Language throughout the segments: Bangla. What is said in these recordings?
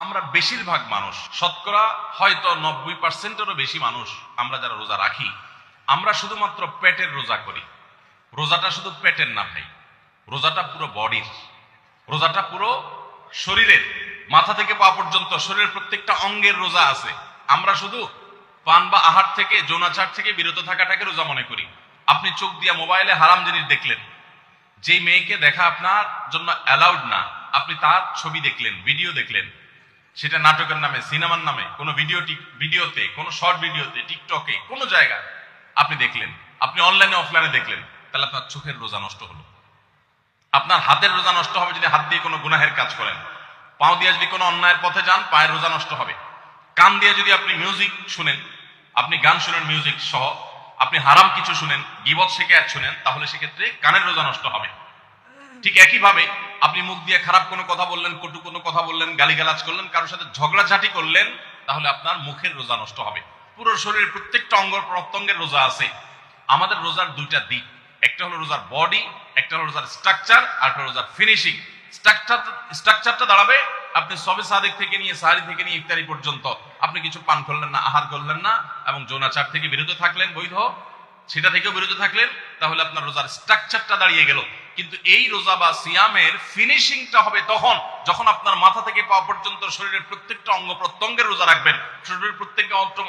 আমরা বেশিরভাগ মানুষ, শতকরা হয়তো নব্বই পার্সেন্টেরও বেশি মানুষ আমরা যারা রোজা রাখি, আমরা শুধুমাত্র পেটের রোজা করি। রোজাটা শুধু পেটের না ভাই, রোজাটা পুরো বডির, রোজাটা পুরো শরীরের, মাথা থেকে পা পর্যন্ত শরীরের প্রত্যেকটা অঙ্গের রোজা আছে। আমরা শুধু পান বা আহার থেকে, যৌনাচার থেকে বিরত থাকাটাকে রোজা মনে করি। আপনি চোখ দিয়া মোবাইলে হারাম জিনিস দেখলেন। যে মেয়েকে দেখা আপনার জন্য অ্যালাউড না, আপনি তার ছবি দেখলেন ভিডিও দেখলেন। সেটা নাটকের নামে, সিনেমার নামে, কোনো ভিডিও ভিডিওতে কোনো শর্ট ভিডিওতে টিকটকে কোনো জায়গায় আপনি দেখলেন। আপনি অনলাইনে অফলাইনে দেখলেন। তাহলে আপনার চোখের রোজা নষ্ট হলো। আপনার হাতের রোজা নষ্ট হবে যদি হাত দিয়ে কোনো গুনাহের কাজ করেন। পাও দিয়ে যদি কোনো অন্যায়ের পথে যান, পায়ের রোজা নষ্ট হবে। কান দিয়ে যদি আপনি মিউজিক শুনেন, আপনি গান শুনেন মিউজিক সহ, আপনি হারাম কিছু শুনেন, গিবত শেখে শুনেন, তাহলে সেক্ষেত্রে কানের রোজা নষ্ট হবে। ঠিক একইভাবে আপনি মুখ দিয়ে খারাপ কোনো কথা বললেন, কটু কোনো কথা বললেন, গালিগালাজ করলেন, কারোর সাথে ঝগড়াঝাটি করলেন, তাহলে আপনার মুখের রোজা নষ্ট হবে। পুরো শরীরের প্রত্যেকটা অঙ্গ, প্রত্যঙ্গের রোজা আছে। আমাদের রোজার দুইটা দিক। একটা হলো রোজার বডি, একটা হলো রোজার স্ট্রাকচার, আর একটা রোজার ফিনিশিং। স্ট্রাকচার, স্ট্রাকচারটা দাঁড়াবে। আপনি সবে সাদেক থেকে নিয়ে, সাহারি থেকে নিয়ে ইফতারি পর্যন্ত আপনি কিছু পান করলেন না, আহার করলেন না, এবং যৌনাচার থেকে বিরত থাকলেন, বৈধ। সেটা থেকেও বিরত থাকলেন, তাহলে আপনার রোজার স্ট্রাকচারটা দাঁড়িয়ে গেল। কিন্তু এই রোজা বা সিয়ামের ফিনিশিংটা হবে তখন, যখন আপনার মাথা থেকে পা পর্যন্ত শরীরের প্রত্যেকটা অঙ্গ প্রত্যঙ্গের রোজা রাখবেন। শরীরের প্রত্যেকটা অঙ্গ-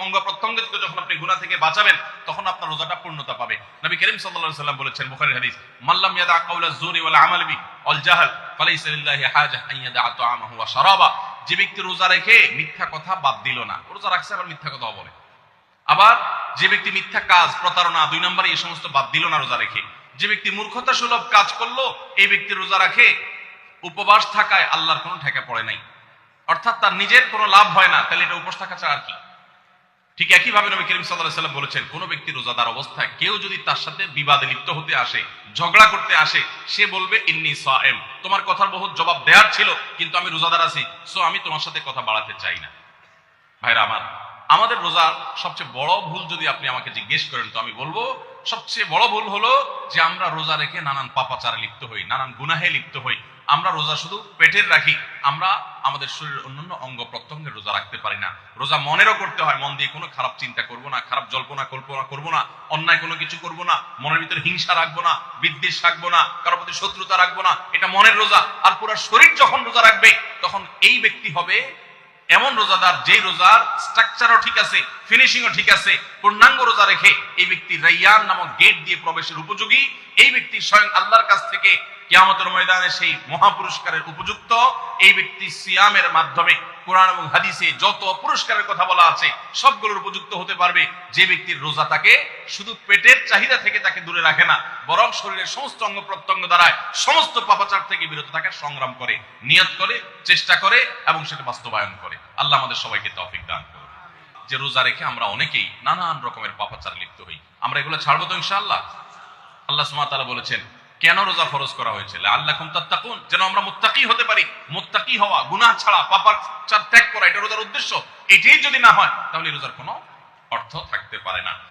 থেকে যখন আপনি গুণা থেকে বাঁচাবেন, তখন আপনার রোজাটা পূর্ণতা পাবে। নবী করিম সাল্লাল্লাহু সাল্লাম বলেছেন, বুখারীর হাদিস মাল্লাম ইয়াদা কাউলা জুরি ওয়াল আমাল বি ওয়াল জাহল, ফালাইসা লিল্লাহি হাজা আন ইয়াদা তাআমাহু ওয়া শারাবা। যে ব্যক্তি রোজা রেখে মিথ্যা কথা বাদ দিল না রোজা রাখছে, আবার মিথ্যা কথা বলে। আবার যে ব্যক্তি মিথ্যা কাজ, প্রতারণা, দুই নম্বরে এই সমস্ত বাদ দিল না রোজা রেখে। যে ব্যক্তি মূর্খতা সুলভ কাজ করল, এই ব্যক্তি রোজা রাখে, উপবাস থাকায় আল্লাহর কোনো ঠেকা পড়ে নাই। অর্থাৎ তার নিজের কোনো লাভ হয় না, তাহলে এটা উপবাস থাকা ছাড়া আর কি? ঠিক একইভাবে নবী করিম সাল্লাহ সাল্লাম বলেছেন, কোন ব্যক্তি রোজাদার অবস্থায় কেউ যদি তার সাথে বিবাদে লিপ্ত হতে আসে, ঝগড়া করতে আসে, সে বলবে, ইন্নি সাএম তোমার কথার বহুত জবাব দেওয়ার ছিল, কিন্তু আমি রোজাদার আছি, সো আমি তোমার সাথে কথা বাড়াতে চাই না। ভাইরা আমার আমাদের রোজার সবচেয়ে বড় ভুল যদি আপনি আমাকে জিজ্ঞেস করেন, তো আমি বলব, সবচেয়ে বড় ভুল হলো যে আমরা রোজা রেখে নানান পাপাচারে লিপ্ত হই, নানান গুনাহে লিপ্ত হই। আমরা রোজা শুধু পেটের রাখি, আমরা আমাদের শরীরের অন্যান্য অঙ্গ প্রত্যঙ্গে রোজা রাখতে পারি না। রোজা মনেরও করতে হয়, মন দিয়ে কোনো খারাপ চিন্তা করব না, খারাপ জল্পনা কল্পনা করব না, অন্যায় কোনো কিছু করব না, মনের ভিতরে হিংসা রাখব না, বিদ্বেষ রাখব না কারোর প্রতি শত্রুতা রাখব না, এটা মনের রোজা। আর পুরো শরীর যখন রোজা রাখবে, তখন এই ব্যক্তি হবে এমন রোজাদার যে রোজার স্ট্রাকচারও ঠিক আছে ফিনিশিংও ঠিক আছে, পূর্ণাঙ্গ রোজা রেখে এই ব্যক্তি রাইয়ান নামক গেট দিয়ে প্রবেশের উপযোগী। এই ব্যক্তি স্বয়ং আল্লাহর কাছ থেকে কিয়ামতের ময়দানে সেই মহাপুরস্কারের উপযুক্ত। এই ব্যক্তি সিয়ামের মাধ্যমে কোরআন এবং হাদিসে যত পুরস্কারের কথা বলা আছে, সবগুলোর উপযুক্ত হতে পারবে। যে ব্যক্তির রোজা তাকে শুধু পেটের চাহিদা থেকে তাকে দূরে রাখে না, বরং শরীরের সমস্ত অঙ্গ প্রত্যঙ্গ দ্বারায় সমস্ত পাপাচার থেকে বিরত থাকার সংগ্রাম করে, নিয়ত করে, চেষ্টা করে এবং সেটা বাস্তবায়ন করে। আল্লাহ আমাদের সবাইকে তৌফিক দান করুন। যে রোজা রেখে আমরা অনেকেই নানান রকমের পাপাচার লিপ্ত হই। আমরা এগুলো ছাড়বো তো ইনশাআল্লাহ? আল্লাহ তাআলা বলেছেন কেন রোজা ফরজ করা হয়েছে? আল্লাহ তাত্তাকুন। যেন আমরা মুত্তাকি হতে পারি। মুত্তাকি হওয়া, গুনাহ ছাড়া, পাপার ত্যাগ করা, এটা রোজার উদ্দেশ্য। এটাই যদি না হয়, তাহলে রোজার কোনো অর্থ থাকতে পারে না।